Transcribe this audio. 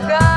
Gaga.